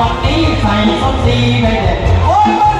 วันนี้ใส่ส้นสีไปเด็ด